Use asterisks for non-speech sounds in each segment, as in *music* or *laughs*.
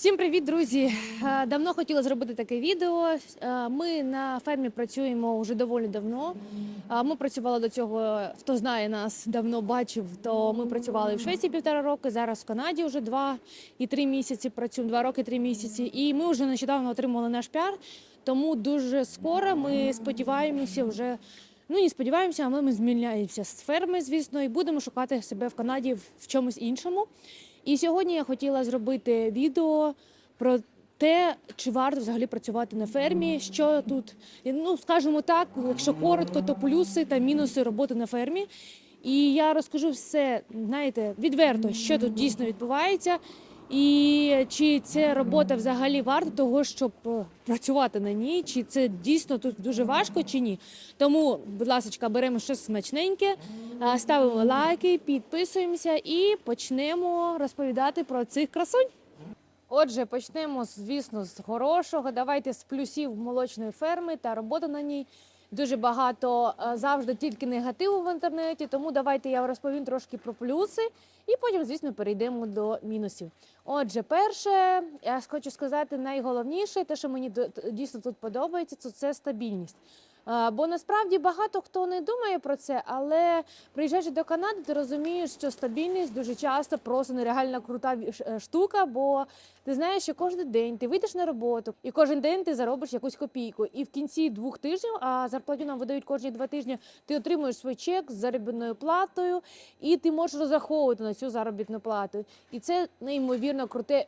Всім привіт, друзі! Е, Давно хотіла зробити таке відео. Е, Ми на фермі працюємо вже доволі давно. Е, Ми працювали до цього, хто знає нас, давно бачив, то ми працювали в Швеції півтора роки, зараз в Канаді вже два і три місяці працюємо, два роки, три місяці. І ми вже нещодавно отримали наш піар, тому дуже скоро ми сподіваємося вже. Ну, не сподіваємося, але ми зміняємося з ферми, звісно, і будемо шукати себе в Канаді в в чомусь іншому. І сьогодні я хотіла зробити відео про те, чи варто взагалі працювати на фермі, що тут, ну скажімо так, якщо коротко, то плюси та мінуси роботи на фермі. І я розкажу все, знаєте, відверто, що тут дійсно відбувається, і чи це робота взагалі варта того, щоб е, працювати на ній, чи це дійсно тут дуже важко, чи ні. Тому, будь ласка, беремо щось смачненьке, е, ставимо лайки, підписуємося і почнемо розповідати про цих красунь. Отже, почнемо, звісно, з хорошого. Давайте з плюсів молочної ферми та роботи на ній. Дуже багато е, завжди тільки негативу в інтернеті, тому давайте я розповім трошки про плюси, і потім, звісно, перейдемо до мінусів. Отже, перше, я хочу сказати найголовніше, те, що мені дійсно тут подобається, то це стабільність. Е, Бо насправді багато хто не думає про це, але приїжджаючи до Канади, ти розумієш, що стабільність дуже часто просто нереально крута е, штука, бо ти знаєш, що кожен день ти вийдеш на роботу, і кожен день ти заробиш якусь копійку. І в кінці двох тижнів, а зарплату нам видають кожні два тижні, ти отримуєш свій чек з заробітною платою, і ти можеш розраховувати на цю заробітну плату. І це неймовірно круте е,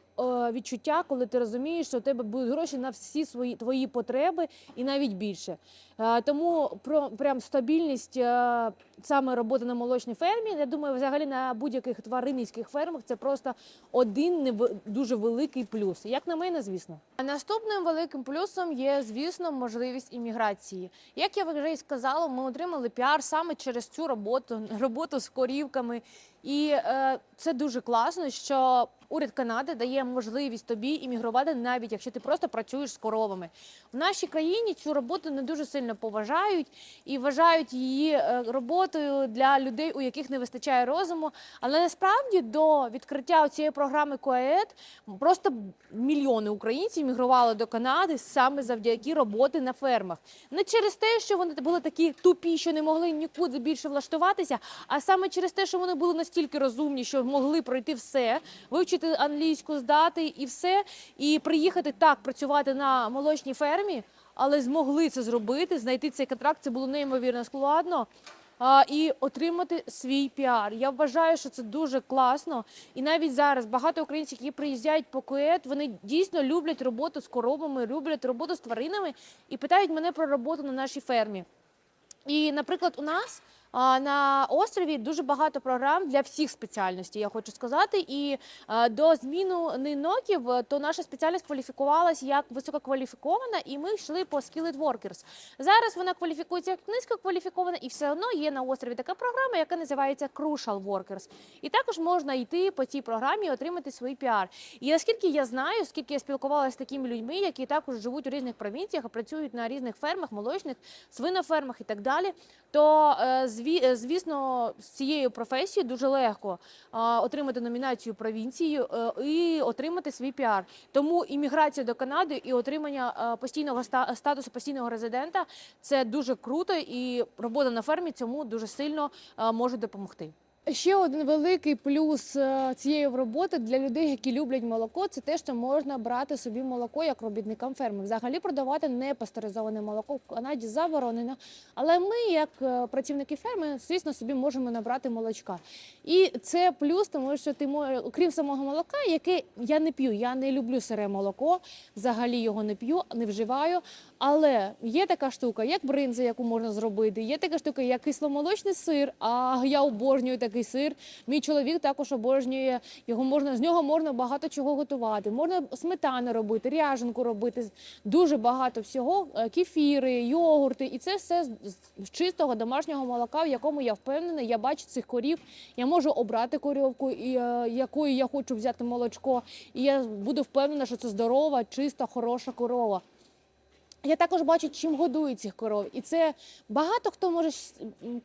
відчуття, коли ти розумієш, що у тебе будуть гроші на всі свої твої потреби і навіть більше. Е, Тому про прям стабільність е, саме роботи на молочній фермі. Я думаю, взагалі на будь-яких тваринницьких фермах це просто один дуже великий плюс. Як на мене, звісно. А наступним великим плюсом є, звісно, можливість імміграції. Як я вже і сказала, ми отримали піар саме через цю роботу, роботу з корівками. І е, це дуже класно, що уряд Канади дає можливість тобі іммігрувати, навіть якщо ти просто працюєш з коровами. В нашій країні цю роботу не дуже сильно поважають і вважають її е, роботою для людей, у яких не вистачає розуму. Але насправді до відкриття цієї програми КОЕД просто мільйони українців мігрували до Канади саме завдяки роботи на фермах. Не через те, що вони були такі тупі, що не могли нікуди більше влаштуватися, а саме через те, що вони були настільки розумні, що могли пройти все, вивчити англійську, здати і все, і приїхати так працювати на молочній фермі, але змогли це зробити, знайти цей контракт. Це було неймовірно складно. А, і отримати свій піар. Я вважаю, що це дуже класно. І навіть зараз багато українців, які приїздять по КУЕТ, вони дійсно люблять роботу з коровами, люблять роботу з тваринами і питають мене про роботу на нашій фермі. І, наприклад, у нас на острові дуже багато програм для всіх спеціальностей, я хочу сказати. І до зміни ноків, то наша спеціальність кваліфікувалася як висококваліфікована, і ми йшли по Skilled Workers. Зараз вона кваліфікується як низькокваліфікована, і все одно є на острові така програма, яка називається Crucial Workers. І також можна йти по цій програмі і отримати свій піар. І наскільки я знаю, скільки я спілкувалася з такими людьми, які також живуть у різних провінціях, працюють на різних фермах, молочних, свинофермах і так далі, то е, е, звісно, з цією професією дуже легко е, отримати номінацію провінції е, і отримати свій піар. Тому імміграція до Канади і отримання е, постійного ста- статусу постійного резидента це дуже круто, і робота на фермі цьому дуже сильно е, може допомогти. Ще один великий плюс е, цієї роботи для людей, які люблять молоко, це те, що можна брати собі молоко як робітникам ферми. Взагалі продавати непастеризоване молоко в Канаді заборонено. Але ми, як е, працівники ферми, звісно, собі можемо набрати молочка. І це плюс, тому що ти мо- окрім самого молока, яке я не п'ю. Я не люблю сире молоко, взагалі його не п'ю, не вживаю. Але є така штука, як бринза, яку можна зробити. Є така штука, як кисломолочний сир. А я обожнюю такий сир. Мій чоловік також обожнює його. Можна з нього можна багато чого готувати. Можна сметану робити, ряженку робити. Дуже багато всього. е, Кефіри, йогурти, і це все з- чистого домашнього молока, в якому я впевнена. Я бачу цих корів. Я можу обрати коровку, і, е, якою я хочу взяти молочко. І я буду впевнена, що це здорова, чиста, хороша корова. Я також бачу, чим годують цих коров. І це багато хто може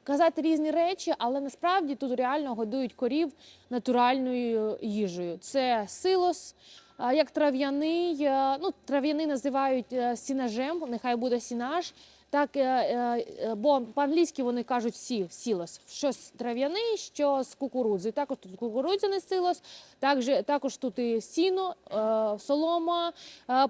казати різні речі, але насправді тут реально годують корів натуральною їжею. Це силос, як трав'яний. е, Ну, трав'яний називають е, сінажем, нехай буде сінаж. Так, е, е, бо по-англійськи вони кажуть сі, сілос. Щось трав'яний, що з кукурудзи. Також тут кукурудзяний силос, також, також тут і сіно, е, солома,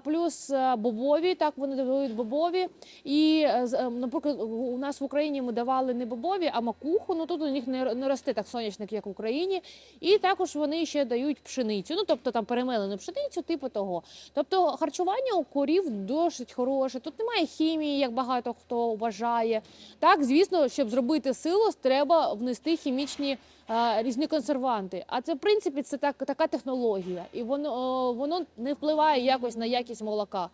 плюс бобові, так вони дають бобові. І, з- наприклад, у нас в Україні ми давали не бобові, а макуху. Ну тут у них не, не росте так соняшник, як в Україні. І також вони ще дають пшеницю. Ну тобто там перемелену пшеницю, типу того. Тобто харчування у корів досить хороше. Тут немає хімії, як багато хто вважає. Так, звісно, щоб зробити силос, треба внести хімічні е, різні консерванти. А це в принципі це так, така технологія, і воно, о, воно не впливає якось на якість молока.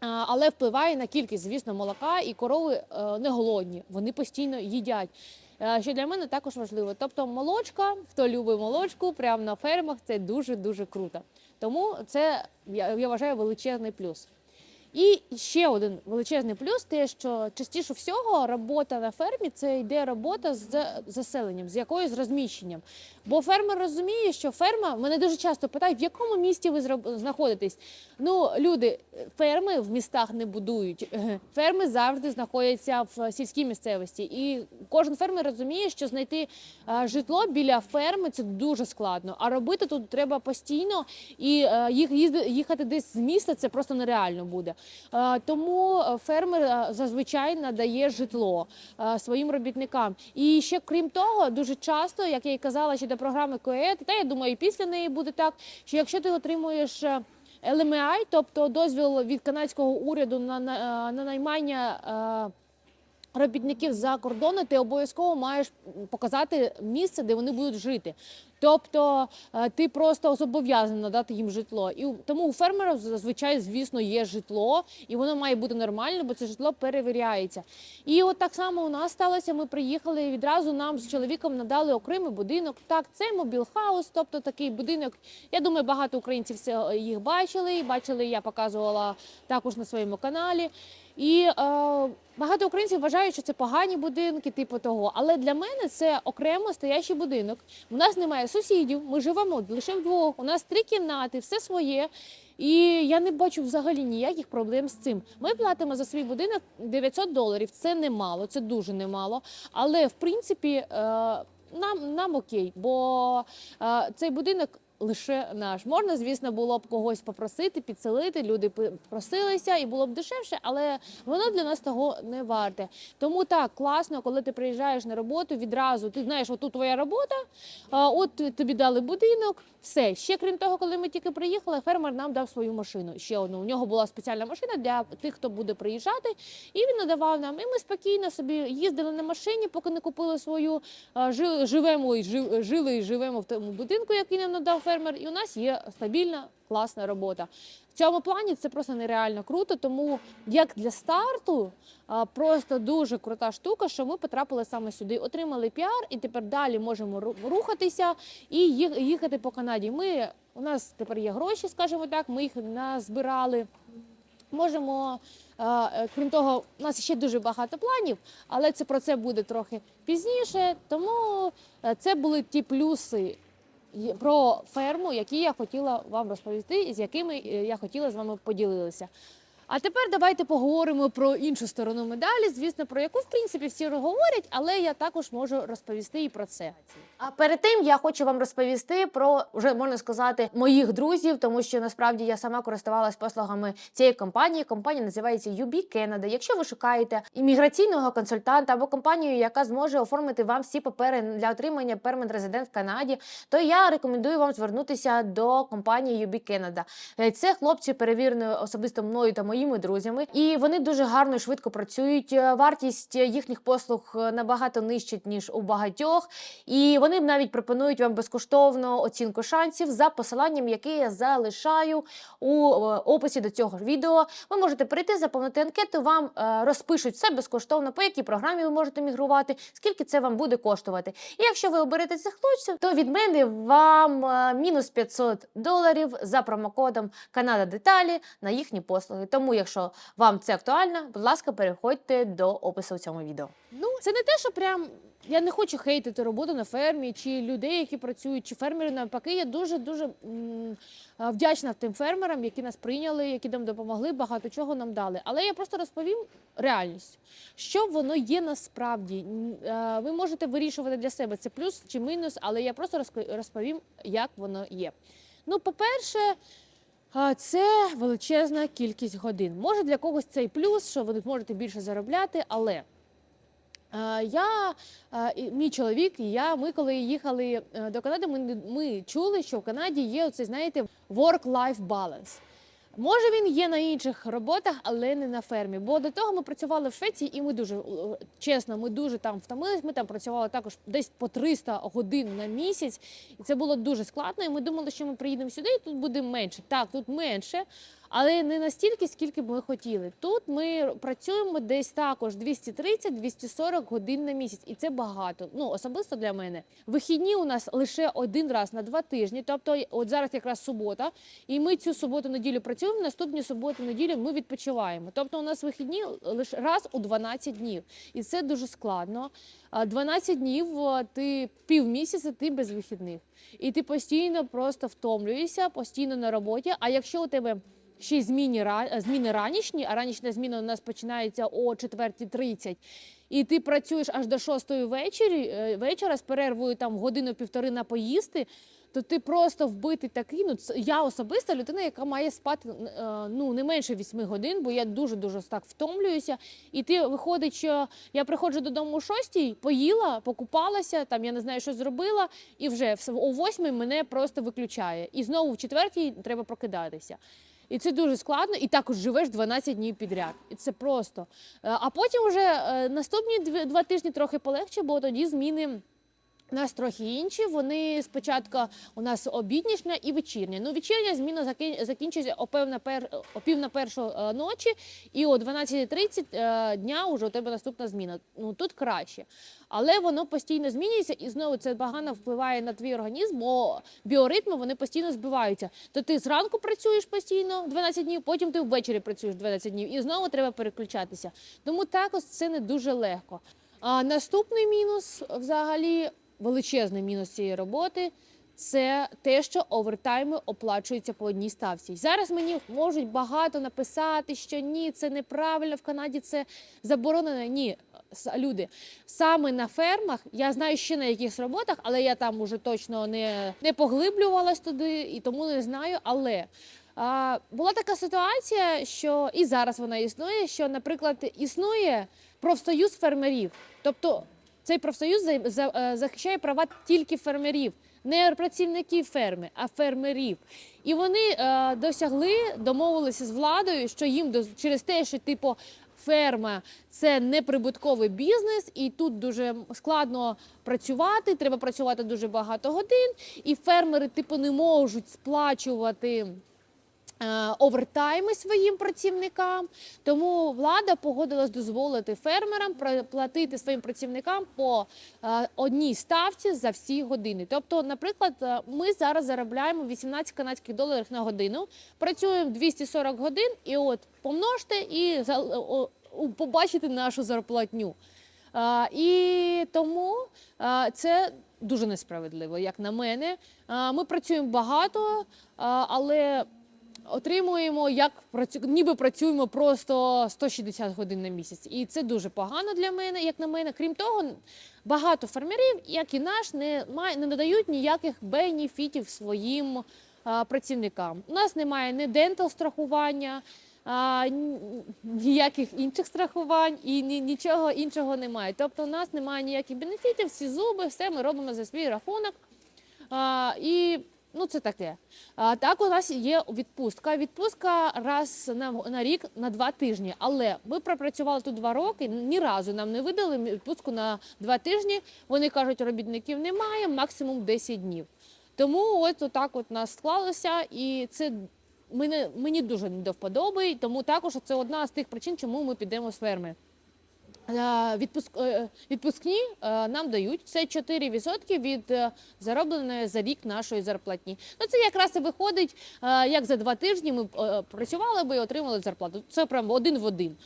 Але впливає на кількість, звісно, молока, і корови е, не голодні, вони постійно їдять. Е, Що для мене також важливо. Тобто, молочка, хто любить молочку, прямо на фермах, це дуже дуже круто. Тому це я вважаю величезний плюс. І ще один величезний плюс те, що частіше всього робота на фермі це йде робота з заселенням, з якоюсь розміщенням. Бо фермер розуміє, що ферма мене дуже часто питають, в якому місті ви знаходитесь. Ну, люди, ферми в містах не будують. *laughs* Ферми завжди знаходяться в сільській місцевості. І кожен фермер розуміє, що знайти е, житло біля ферми це дуже складно. А робити тут треба постійно, і е, їх їхати десь з міста це просто нереально буде. Тому е, фермер е, зазвичай надає житло е, своїм робітникам. І ще крім того, дуже часто, як я і казала, ще до програми КОЕТ, та я думаю, і після неї буде так, що якщо ти отримуєш. LMI, тобто дозвіл від канадського уряду на, на, на наймання робітників за кордону, ти обов'язково маєш показати місце, де вони будуть жити. Тобто е, ти просто зобов'язаний надати їм житло. І тому у фермерів зазвичай, звісно, є житло, і воно має бути нормально, бо це житло перевіряється. І от так само у нас сталося. Ми приїхали відразу нам з чоловіком надали окремий будинок. Так, це мобілхаус, тобто такий будинок. Я думаю, багато українців їх бачили. Бачили, я показувала також на своєму каналі. І е, багато українців вважають, що це погані будинки, типу того. Але для мене це окремо стоящий будинок. У нас немає сусідів, ми живемо лише вдвох. У нас три кімнати, все своє. І я не бачу взагалі ніяких проблем з цим. Ми платимо за свій будинок 900 доларів. Це немало, це дуже немало. Але в принципі е, нам, нам окей, бо е, цей будинок. Лише наш можна, звісно, було б когось попросити, підселити. Люди просилися, і було б дешевше, але воно для нас того не варте. Тому так класно, коли ти приїжджаєш на роботу, відразу ти знаєш, отут твоя робота, от тобі дали будинок. Все ще крім того, коли ми тільки приїхали, фермер нам дав свою машину. Ще одну. У нього була спеціальна машина для тих, хто буде приїжджати, і він надавав нам. І ми спокійно собі їздили на машині, поки не купили свою живемо і жи- жили і живемо в тому будинку, який нам надав фермер. І у нас є стабільна, класна робота. В цьому плані це просто нереально круто. Тому як для старту, просто дуже крута штука, що ми потрапили саме сюди, отримали піар, і тепер далі можемо ру- рухатися і їхати по Канаді. Ми у нас тепер є гроші, скажімо так. Ми їх назбирали. Можемо, е, крім того, у нас ще дуже багато планів, але це про це буде трохи пізніше. Тому е, це були ті плюси про ферму, які я хотіла вам розповісти, і з якими е, я хотіла з вами поділитися. А тепер давайте поговоримо про іншу сторону медалі, звісно, про яку в принципі всі говорять, але я також можу розповісти і про це. А перед тим я хочу вам розповісти про вже можна сказати моїх друзів, тому що насправді я сама користувалась послугами цієї компанії. Компанія називається UB Canada. Якщо ви шукаєте імміграційного консультанта або компанію, яка зможе оформити вам всі папери для отримання пермент резидент в Канаді, то я рекомендую вам звернутися до компанії UB Canada. Е, Це хлопці перевірені особисто мною та моїми друзями, і вони дуже гарно і швидко працюють. Е, Вартість їхніх послуг е, набагато нижчить ніж у багатьох, і вони навіть пропонують вам безкоштовну оцінку шансів за посиланням, яке я залишаю у е, описі до цього відео. Ви можете прийти, заповнити анкету, вам розпишуть все безкоштовно, по якій програмі ви можете мігрувати, скільки це вам буде коштувати. І якщо ви оберете цих хлопців, то від мене вам мінус 500 доларів за промокодом Канада Деталі на їхні послуги. Тому, якщо вам це актуально, будь ласка, переходьте до опису в цьому відео. Ну Це не те, що прям я не хочу хейтити роботу на фермі чи людей, які працюють, чи фермери навпаки. Я дуже дуже вдячна тим фермерам, які нас прийняли, які нам допомогли, багато чого нам дали. Але я просто розповім реальність, що воно є насправді. Ви можете вирішувати для себе це плюс чи мінус, але я просто розповім, як воно є. Ну, по-перше, Це величезна кількість годин. Може для когось це і плюс, що ви зможете більше заробляти, але е, я, е, мій чоловік і я, ми коли їхали е, до Канади, ми, ми чули, що в Канаді є оцей, знаєте, work-life balance. Може, він є на інших роботах, але не на фермі. Бо до того ми працювали в Швеції, і ми дуже е, чесно, ми дуже там втомились. Ми там працювали також десь по 300 годин на місяць, і це було дуже складно. І ми думали, що ми приїдемо сюди, і тут буде менше. Так, тут менше, але не настільки, скільки б ми хотіли. Тут ми працюємо десь також 230-240 годин на місяць, і це багато. Ну особисто для мене. Вихідні у нас лише один раз на два тижні. Тобто, от зараз якраз субота, і ми цю суботу-неділю працюємо. Наступні суботу-неділю ми відпочиваємо. Тобто, у нас вихідні лише раз у 12 днів, і це дуже складно. А 12 днів ти півмісяця ти без вихідних, і ти постійно просто втомлюєшся, постійно на роботі. А якщо у тебе ще зміни, зміни ранішні, а ранішня зміна у нас починається о 4.30, і ти працюєш аж до 6 вечері, е, вечора з перервою там годину-півтори на поїсти, то ти просто вбитий такий. Ну, я особиста людина, яка має спати е, ну, не менше 8 годин, бо я дуже-дуже так втомлююся. І ти виходить, що я приходжу додому о 6, поїла, покупалася, там я не знаю, що зробила, і вже о 8 мене просто виключає. І знову в четвертій треба прокидатися. І це дуже складно, і також живеш 12 днів підряд. І це просто. Е, А потім вже е, наступні два тижні трохи полегше, бо тоді зміни. У нас трохи інші. Вони спочатку у нас обіднішня і вечірня. Ну, вечірня зміна закінчується о пів пер о пів на першу е, ночі, і о 12.30 е, дня вже у тебе наступна зміна. Ну тут краще. Але воно постійно змінюється, і знову це погано впливає на твій організм, бо біоритми вони постійно збиваються. То ти зранку працюєш постійно 12 днів, потім ти ввечері працюєш 12 днів, і знову треба переключатися. Тому також це не дуже легко. А наступний мінус, взагалі, величезний мінус цієї роботи. Це те, що овертайми оплачуються по одній ставці. Зараз мені можуть багато написати, що ні, це неправильно в Канаді це заборонено. Ні, люди саме на фермах. Я знаю ще на якихось роботах, але я там уже точно не, не поглиблювалась туди і тому не знаю. Але а, була така ситуація, що і зараз вона існує. Що, наприклад, існує профсоюз фермерів, тобто цей профсоюз е, захищає права тільки фермерів, не працівників ферми, а фермерів. І вони е, досягли, домовилися з владою, що їм через те, що типу. Ферма це неприбутковий бізнес, і тут дуже складно працювати. Треба працювати дуже багато годин, і фермери, типу, не можуть сплачувати овертайми своїм працівникам. Тому влада погодилась дозволити фермерам платити своїм працівникам по е, одній ставці за всі години. Тобто, наприклад, е, ми зараз заробляємо 18 канадських доларів на годину, працюємо 240 годин, і от помножте і побачите нашу зарплатню. І тому це дуже несправедливо, як на мене. Ми працюємо багато, але отримуємо як працю... ніби працюємо просто 160 годин на місяць. І це дуже погано для мене, як на мене. Крім того, багато фермерів, як і наш, не має не надають ніяких бенефітів своїм а, працівникам. У нас немає ні дентал страхування. Ніяких інших страхувань і ні, нічого іншого немає. Тобто, у нас немає ніяких бенефітів, всі зуби, все ми робимо за свій рахунок. А, і ну, це таке. А, так, у нас є відпустка. Відпустка раз на, на рік на два тижні. Але ми пропрацювали тут два роки. Ні разу нам не видали відпустку на два тижні. Вони кажуть, робітників немає, максимум 10 днів. Тому от отак от нас склалося, і це мене, мені дуже не до вподоби, тому також це одна з тих причин, чому ми підемо з ферми. Е, е, відпускні е, нам дають це 4% від заробленої за рік нашої зарплатні. Ну це якраз і виходить, як за два тижні ми працювали би і отримали зарплату. Це прямо один в один.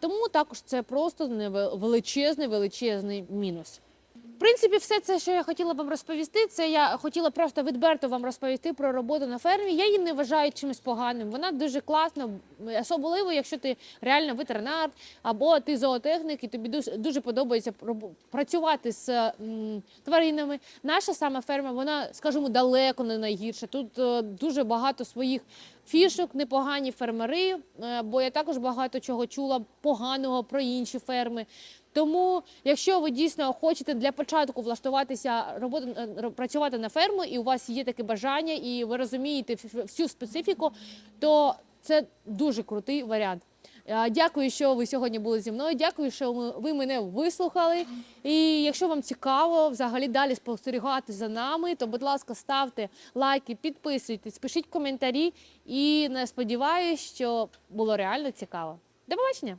Тому також це просто величезний, величезний мінус. Принципі, все це, що я хотіла вам розповісти, це я хотіла просто відверто вам розповісти про роботу на фермі. Я її не вважаю чимось поганим. Вона дуже класна, особливо, якщо ти реально ветеринар або ти зоотехнік, і тобі дуже, подобається працювати з тваринами. Наша саме ферма, вона, скажімо, далеко не найгірша. Тут е, дуже багато своїх фішок, непогані фермери, е, бо я також багато чого чула поганого про інші ферми. Тому, якщо ви дійсно хочете для початку влаштуватися роботи е, працювати на ферму, і у вас є таке бажання, і ви розумієте всю специфіку, то це дуже крутий варіант. Е, Дякую, що ви сьогодні були зі мною. Дякую, що ви мене вислухали. І якщо вам цікаво взагалі далі спостерігати за нами, то будь ласка, ставте лайки, підписуйтесь, пишіть коментарі. І не сподіваюся, що було реально цікаво. До побачення!